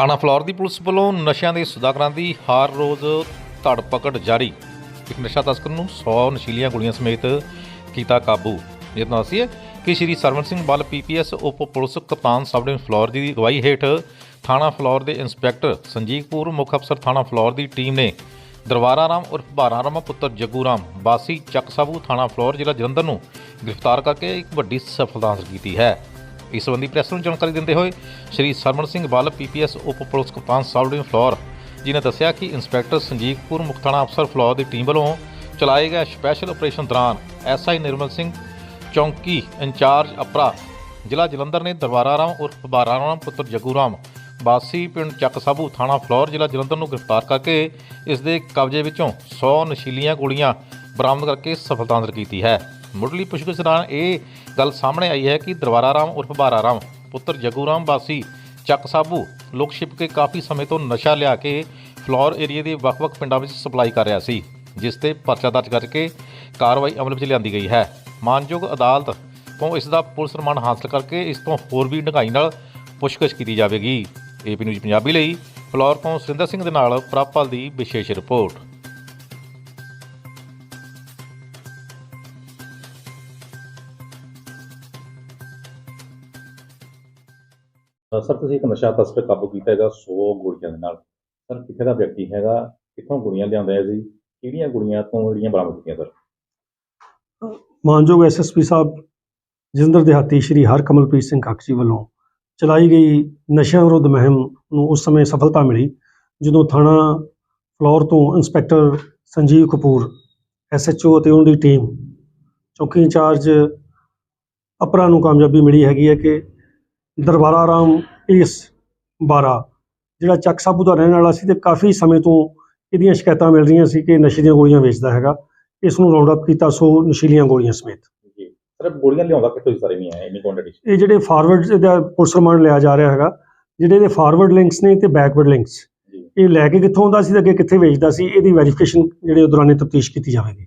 ਥਾਣਾ ਫਲੌਰ ਦੀ ਪੁਲਿਸ ਵੱਲੋਂ ਨਸ਼ਿਆਂ ਦੇ ਸੁਦਾਗਰਾਂ ਦੀ ਹਰ ਰੋਜ਼ ਧੜਪਕੜ ਜਾਰੀ। ਇੱਕ ਨਸ਼ਾ ਤਸਕਰ ਨੂੰ 100 ਨਸ਼ੀਲੀਆਂ ਗੋਲੀਆਂ ਸਮੇਤ ਕੀਤਾ ਕਾਬੂ। ਇਹ ਤਾਂ ਅਸੀਂ ਕਿ ਸ਼੍ਰੀ ਸਰਵਨ ਸਿੰਘ ਬੱਲ ਪੀਪੀਐਸ ਉਪ ਪੁਲਿਸ ਕਪਤਾਨ ਸਬ ਡਿਵੀਜ਼ਨ ਫਲੋਰ ਦੀ ਅਗਵਾਈ ਹੇਠ ਥਾਣਾ ਫਲੌਰ ਦੇ ਇੰਸਪੈਕਟਰ ਸੰਜੀਵਪੁਰ ਮੁੱਖ ਅਫਸਰ ਥਾਣਾ ਫਲੌਰ ਦੀ ਟੀਮ ਨੇ ਦਰਬਾਰਾ ਰਾਮ ਉਰਫ ਭਾਰਾ ਰਾਮ, ਪੁੱਤਰ ਜੱਗੂ ਰਾਮ ਬਾਸੀ ਚੱਕ ਸਾਬੂ ਥਾਣਾ ਫਲੌਰ ਜ਼ਿਲ੍ਹਾ ਜਲੰਧਰ ਨੂੰ ਗ੍ਰਿਫਤਾਰ ਕਰਕੇ ਇੱਕ ਵੱਡੀ ਸਫਲਤਾ ਹਾਸਲ ਕੀਤੀ ਹੈ। ਇਸ ਸੰਬੰਧੀ ਪ੍ਰੈਸ ਨੂੰ ਜਾਣਕਾਰੀ ਦਿੰਦੇ ਹੋਏ ਸ਼੍ਰੀ ਸਰਮਨ ਸਿੰਘ ਬੱਲ ਪੀਪੀਐਸ ਉਪ ਪੁਲਿਸ ਕਪਤਾਨ ਸਬ ਡਿਵੀਜ਼ਨ ਫਲੋਰ ਜੀ ਨੇ ਦੱਸਿਆ ਕਿ ਇੰਸਪੈਕਟਰ ਸੰਜੀਵਪੁਰ ਮੁੱਖ ਥਾਣਾ ਅਫਸਰ ਫਲੋਰ ਦੀ ਟੀਮ ਵੱਲੋਂ ਚਲਾਏ ਗਏ ਸਪੈਸ਼ਲ ਆਪਰੇਸ਼ਨ ਦੌਰਾਨ ਐਸਆਈ ਨਿਰਮਲ ਸਿੰਘ ਚੌਂਕੀ ਇੰਚਾਰਜ ਅਪਰਾ ਜ਼ਿਲ੍ਹਾ ਜਲੰਧਰ ਨੇ ਦਰਬਾਰਾ ਰਾਮ ਉਰਫ ਬਾਰਾ ਰਾਮ ਪੁੱਤਰ ਜੱਗੂ ਰਾਮ ਬਾਸੀ ਪਿੰਡ ਚੱਕ ਸਾਬੂ ਥਾਣਾ ਫਲੋਰ ਜ਼ਿਲ੍ਹਾ ਜਲੰਧਰ ਨੂੰ ਗ੍ਰਿਫਤਾਰ ਕਰਕੇ ਇਸ ਦੇ ਕਬਜ਼ੇ ਵਿੱਚੋਂ 100 ਨਸ਼ੀਲੀਆਂ ਗੋਲੀਆਂ ਬਰਾਮਦ ਕਰਕੇ ਸਫਲਤਾ ਹਾਸਲ ਕੀਤੀ ਹੈ। ਮੁੱਢਲੀ ਪੁੱਛਗਿੱਛ ਦੌਰਾਨ ਇਹ ਗੱਲ ਸਾਹਮਣੇ ਆਈ ਹੈ ਕਿ ਦਰਬਾਰਾ ਰਾਮ ਉਰਫ ਬਾਰਾ ਰਾਮ, ਪੁੱਤਰ ਜੱਗੂ ਰਾਮ ਵਾਸੀ ਚੱਕ ਸਾਬੂ ਲੋਕ ਛਿਪ ਕੇ ਕਾਫੀ ਸਮੇਂ ਤੋਂ ਨਸ਼ਾ ਲਿਆ ਕੇ ਫਲੋਰ ਏਰੀਆ ਦੇ ਵੱਖ-ਵੱਖ ਪਿੰਡਾਂ ਵਿੱਚ ਸਪਲਾਈ ਕਰ ਰਿਹਾ ਸੀ, ਜਿਸ ਤੇ ਪਰਚਾ ਦਰਜ ਕਰਕੇ ਕਾਰਵਾਈ ਅਮਲ ਵਿੱਚ ਲਿਆਂਦੀ ਗਈ ਹੈ। ਮਾਨਯੋਗ ਅਦਾਲਤ ਤੋਂ ਇਸ ਦਾ ਪੁਲਿਸ ਰਿਮਾਂਡ ਹਾਸਲ ਕਰਕੇ ਇਸ ਤੋਂ ਹੋਰ ਵੀ ਢੰਗਾਈ ਨਾਲ ਪੁੱਛਗਿੱਛ ਕੀਤੀ ਜਾਵੇਗੀ। ਏਪੀ ਨਿਊਜ਼ ਪੰਜਾਬੀ ਲਈ ਫਲੋਰ ਤੋਂ ਸੁਰਿੰਦਰ ਸਿੰਘ ਦੇ ਨਾਲ ਪ੍ਰਾਪਲ ਦੀ ਵਿਸ਼ੇਸ਼ ਰਿਪੋਰਟ। ਸਰ, ਤੁਸੀਂ ਇੱਕ ਨਸ਼ਾ ਤਸਕਰ ਕਾਬੂ ਕੀਤਾ ਹੈਗਾ 100 ਗੋਲੀਆਂ ਦੇ ਨਾਲ। ਸਰ, ਕਿੱਥੇ ਦਾ ਵਿਅਕਤੀ ਹੈਗਾ? ਕਿੱਥੋਂ ਗੋਲੀਆਂ ਲਿਆਉਂਦਾ ਹੈ ਜੀ? ਕਿਹੜੀਆਂ ਗੋਲੀਆਂ ਤੋਂ ਜਿਹੜੀਆਂ ਬਰਾਮਦ ਕੀਤੀਆਂ, ਸਰ? ਮਾਨਯੋਗ ਐਸਐਸਪੀ ਸਾਹਿਬ ਜਲੰਧਰ ਦਿਹਾਤੀ ਸ਼੍ਰੀ ਹਰਕਮਲਪ੍ਰੀਤ ਸਿੰਘ ਕਾਕਸੀ ਵੱਲੋਂ ਚਲਾਈ ਗਈ ਨਸ਼ਿਆਂ ਵਿਰੁੱਧ ਮੁਹਿੰਮ ਨੂੰ ਉਸ ਸਮੇਂ ਸਫਲਤਾ ਮਿਲੀ, ਜਦੋਂ ਥਾਣਾ ਫਲੋਰ ਤੋਂ ਇੰਸਪੈਕਟਰ ਸੰਜੀਵ ਕਪੂਰ ਐਸਐਚਓ ਅਤੇ ਉਹਨਾਂ ਦੀ ਟੀਮ, ਚੌਕੀ ਇੰਚਾਰਜ ਅਪਰਾ ਨੂੰ ਕਾਮਯਾਬੀ ਮਿਲੀ ਹੈਗੀ ਹੈ ਕਿ ਦਰਬਾਰਾ ਰਾਮ ਇਸ ਬਾਰਾ ਜਿਹੜਾ ਚੱਕ ਸਾਬੂ ਦਾ ਰਹਿਣ ਵਾਲਾ ਸੀ ਤੇ ਕਾਫੀ ਸਮੇਂ ਤੋਂ ਇਹਦੀਆਂ ਸ਼ਿਕਾਇਤਾਂ ਮਿਲ ਰਹੀਆਂ ਸੀ ਕਿ ਨਸ਼ੇ ਦੀਆਂ ਗੋਲੀਆਂ ਵੇਚਦਾ ਹੈਗਾ। ਇਸ ਨੂੰ ਰਾਉਂਡ ਅਪ ਕੀਤਾ ਸੋ ਨਸ਼ੀਲੀਆਂ ਗੋਲੀਆਂ ਸਮੇਤ। ਜੀ। ਗੋਲੀਆਂ ਲਿਆਉਂਦਾ ਕਿੱਥੋਂ ਸਾਰੇ ਨਹੀਂ ਹੈ ਇੰਨੀ ਕੁਆਂਟੀਟੀ ਇਹ ਜਿਹੜੇ ਫਾਰਵਰਡ ਦਾ ਪੁਲਿਸ ਰਿਮਾਂਡ ਲਿਆ ਜਾ ਰਿਹਾ ਹੈਗਾ ਜਿਹੜੇ ਇਹਦੇ ਫਾਰਵਰਡ ਲਿੰਕਸ ਨੇ ਤੇ ਬੈਕਵਰਡ ਲਿੰਕਸ ਇਹ ਲੈ ਕੇ ਕਿੱਥੋਂ ਆਉਂਦਾ ਸੀ ਤੇ ਅੱਗੇ ਕਿੱਥੇ ਵੇਚਦਾ ਸੀ ਇਹਦੀ ਵੈਰੀਫਿਕੇਸ਼ਨ ਜਿਹੜੇ ਦੌਰਾਨੇ ਤਫਤੀਸ਼ ਕੀਤੀ ਜਾਵੇਗੀ।